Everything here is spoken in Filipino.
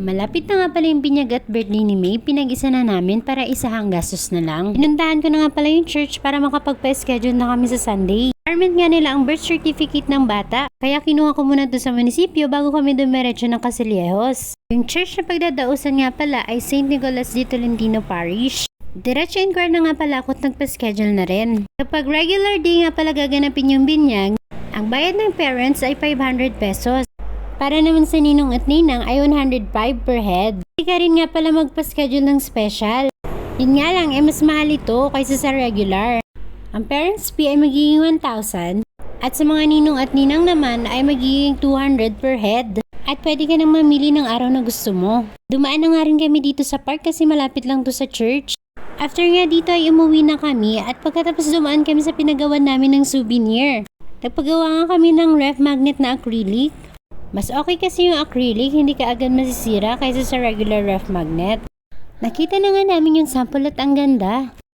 Malapit na nga pala yung binyag at birthday ni May, pinag-isa na namin para isahang gastos na lang. Pinuntahan ko na nga pala yung church para makapagpa-schedule na kami sa Sunday. Requirement nga nila ang birth certificate ng bata, kaya kinuha ko muna doon sa munisipyo bago kami dumiretso ng Casillejos. Yung church na pagdadausan nga pala ay St. Nicholas de Tolentino Parish. Diretso inquire na nga pala ako at nagpa-schedule na rin. Kapag regular day nga pala gaganapin yung binyag, ang bayad ng parents ay 500 pesos. Para naman sa ninong at ninang ay 105 per head. Hindi ka rin nga pala magpa-schedule ng special. Yun nga lang, eh mas mahal ito kaysa sa regular. Ang parents fee ay magiging 1,000 at sa mga ninong at ninang naman ay magiging 200 per head. At pwede ka nang mamili ng araw na gusto mo. Dumaan na nga rin kami dito sa park kasi malapit lang to sa church. After nga dito ay umuwi na kami at pagkatapos dumaan kami sa pinagawan namin ng souvenir. Nagpagawa nga kami ng ref magnet na acrylic. Mas okay kasi yung acrylic, hindi ka agad masisira kaysa sa regular ref magnet. Nakita na nga namin yung sample at ang ganda.